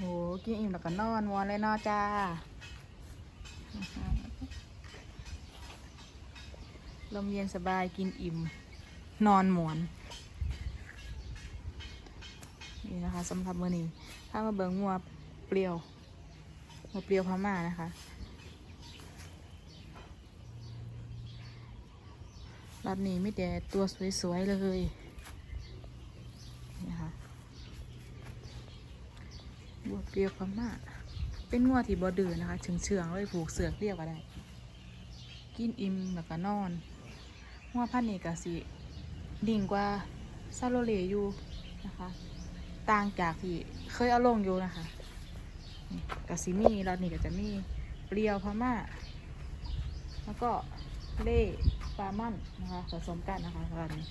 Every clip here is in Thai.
หกินอิ่มแล้วก็นอนวอนเลยนอจ้า ลมเย็นสบายกินอิ่ม นอนหมอนนี่นะคะสำหรับมือนี้ถ้ามาเบิงงัวเปรี้ยวงัวเปรี้ยวพม่านะคะ รับนี้ไม่แต่ตัวสวยๆเลยนี่นะคะงัว เปรี้ยวพม่าเป็นงัวที่บอดื้อนะคะเชื่องๆเลยผูกเสือกเรียกก็ได้ กินอิ่มแล้วก็นอนงัวพันธุ์นี้ก็สิดิ่งกว่าซาโลเลอยู่นะคะ ต่างจากที่เคยเอาลงอยู่นะคะกะซิมีรอดนี่ก็จะมีเปรียวพม่า แล้วก็เล่ปลามั่นนะคะผสมกันนะคะรอดนี้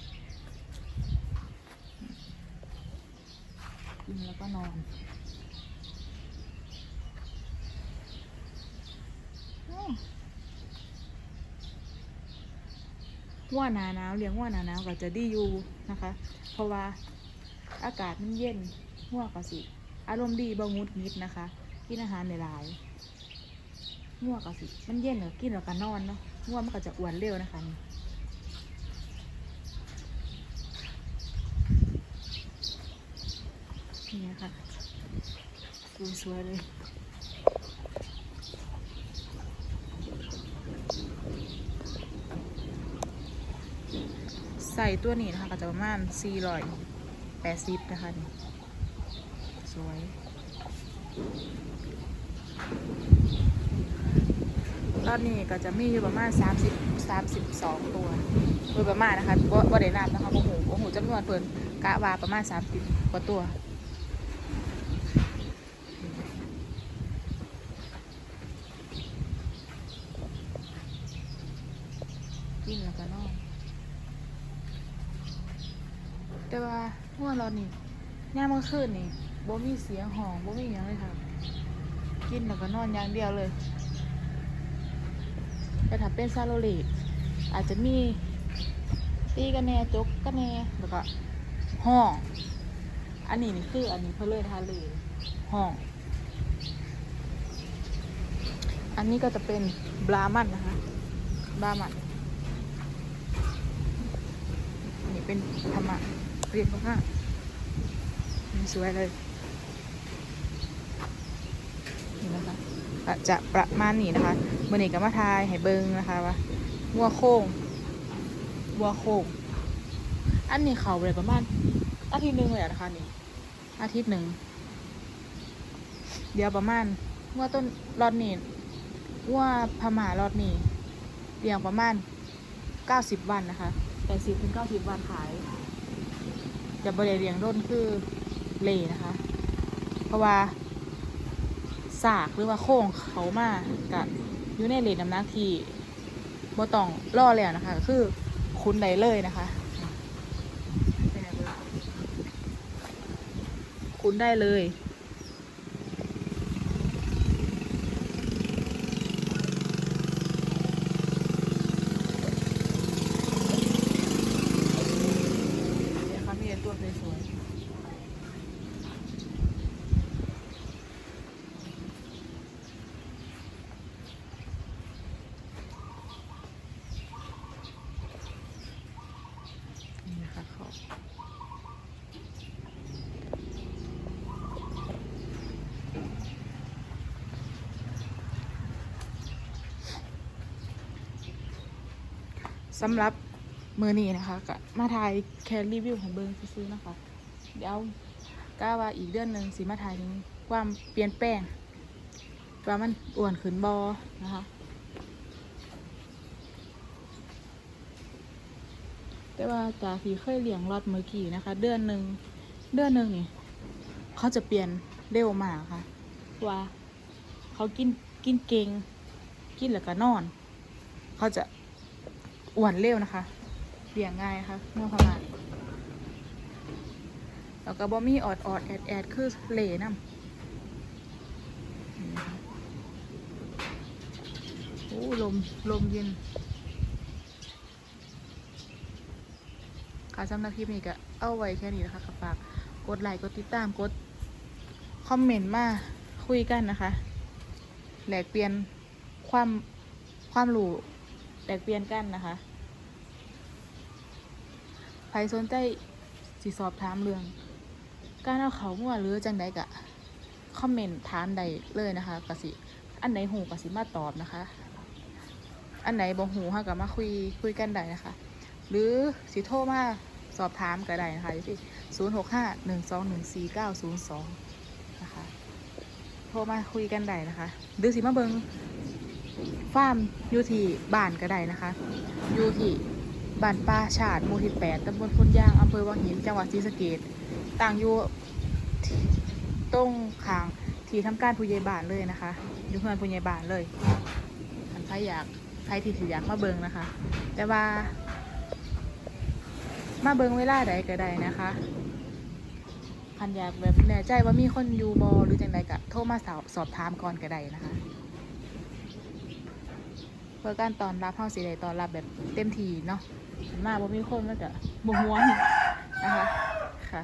กินแล้วก็นอนอืม ว่าหนาหนาวเลี้ยงว่าหนาหนาวก็จะดีอยู่นะคะ เพราะว่าอากาศมันเย็นง่วงก็สิ อารมณ์ดีบ่งุดงิดนะคะกินอาหารหลายๆง่วงก็สิ มันเย็นก็กินแล้วก็นอนเนาะง่วงมันก็จะอ้วนเร็วนะคะนี่นี่ะคะสวยๆเลย ส่ตัวนี้นะคะก็จะประมาณ480นะคะนี่สวยตอนนี้ก็จะมีอยู่ประมาณ 30 32 ตัวโดยประมาณนะคะบ่บ่ได้นับนะคะโอ้โหโอ้โหจำนวนเพิ่นกะว่าประมาณ 30 กว่าตัวกินแล้วก็นอน แต่ว่าเมื่อเรานี่ย่ามเมื่อคืนนี่บ่มีเสียงห้องบ่มีหยังเลยค่ะ กินแล้วก็นอนอย่างเดียวเลย แต่ถ้าเป็นซาโลเลตอาจจะมีตีกันแน่จกกันแน่แล้วก็ห้อง อันนี้นี่คืออันนี้เพื่อเลยทาเลยห้อง อันนี้ก็จะเป็นบรามันนะคะบรามันนนี้เป็นธรรมะ เรียนมากๆสวยเลยนี่นะคะจะประมาณนี้นะคะเมื่อนี้ก็มาทายให้เบิงนะคะว่าวัวโค้งวัวโค้งอันนี้เขาเลยประมาณอาทิตย์หนึ่งเลยนะคะนี่อาทิตย์หนึ่งเดี๋ยวประมาณวัวต้นรอดนี่วัวพม่ารอดนี่เลี้ยงประมาณเก้าสิบวันนะคะแปดสิบถึงเก้าสิบวันขาย จะบริเลี้ยงร่นคือเลนะคะ เพราะว่าสากหรือว่าโค้งเขามากับอยู่ในเลนน้ำหนักที่บ่ต้องล่อแล้วนะคะก็คือคุ้นได้เลยนะคะ คุ้นได้เลย เดี๋ยวค่ะมีแต่ตั วยสำหรับ มือนี้นะคะก็มาถ่ายแค่รีวิวของเบิงซื้อนะคะ เดี๋ยวก้าว่าอีกเดือนหนึ่งสิมาถ่ายถึงความเปลี่ยนแปลงว่ามันอ้วนขึ้นบอนะคะแต่ว่าจากที่เคยเลี้ยงรอดเมื่อกี้นะคะ เดือนหนึ่งเดือนหนึ่งนี่เขาจะเปลี่ยนเร็วมากค่ะ ว่าเขากินกินเก่งกินแล้วก็นอน เขาจะอ้วนเร็วนะคะ ลี้ยงง่ายค่ะเมื่อประมาณแล้วก็บ่มีออดออดแอดแอดคือเหล่น้ำโอ้ลม ลมเย็น ค่ะสำหรับคลิปนี้ก็เอาไว้แค่นี้นะคะกับฝาก กดไลค์กดติดตามกด คอมเมนต์มาคุยกันนะคะแลกเปลี่ยนความความรู้แลกเปลี่ยนกันนะคะ ใครสนใจสิสอบถามเรื่อง การเอาเขามั่วหรือจังใดกะคอมเมนต์ถามใดเลยนะคะกสิ อันไหนหูกสิมาตอบนะคะ อันไหนบ่หูฮาก็มาคุยคุยกันได้นะคะ หรือสิโทรมาสอบถามก็ได้นะคะอยู่ที่ศูนย์หกห้าหนึ่งสองหนึ่งสี่เก้าศูนย์สองนะคะโทรมาคุยกันได้นะคะ หรือสิมาเบิงฟาร์มอยู่ที่บ้านก็ได้นะคะอยู่ที่ บ้านป้าชาติหมู่ที่แปดตำบลพุนยางอำเภอวังหินจังหวัดศรีสะเกษต่างอยู่ตรงขางที่ทำการผู้ใหญ่บ้านเลยนะคะอยู่เพื่อนผู้ใหญ่บ้านเลยอันใครอยากใครที่ถืออยากมาเบิงนะคะ แต่ว่า มาเบิงเวลาใดก็ได้นะคะคันอยากแบบแน่ใจว่ามีคนอยู่บอหรือจังใดก็โทรมาสอบสอบถามก่อนก็ได้นะคะ เพื่อการตอนรับเฮาสิได้ตอนรับแบบเต็มที่เนาะมาบ่มีคนมันก็บ่ม่วนนะคะค่ะ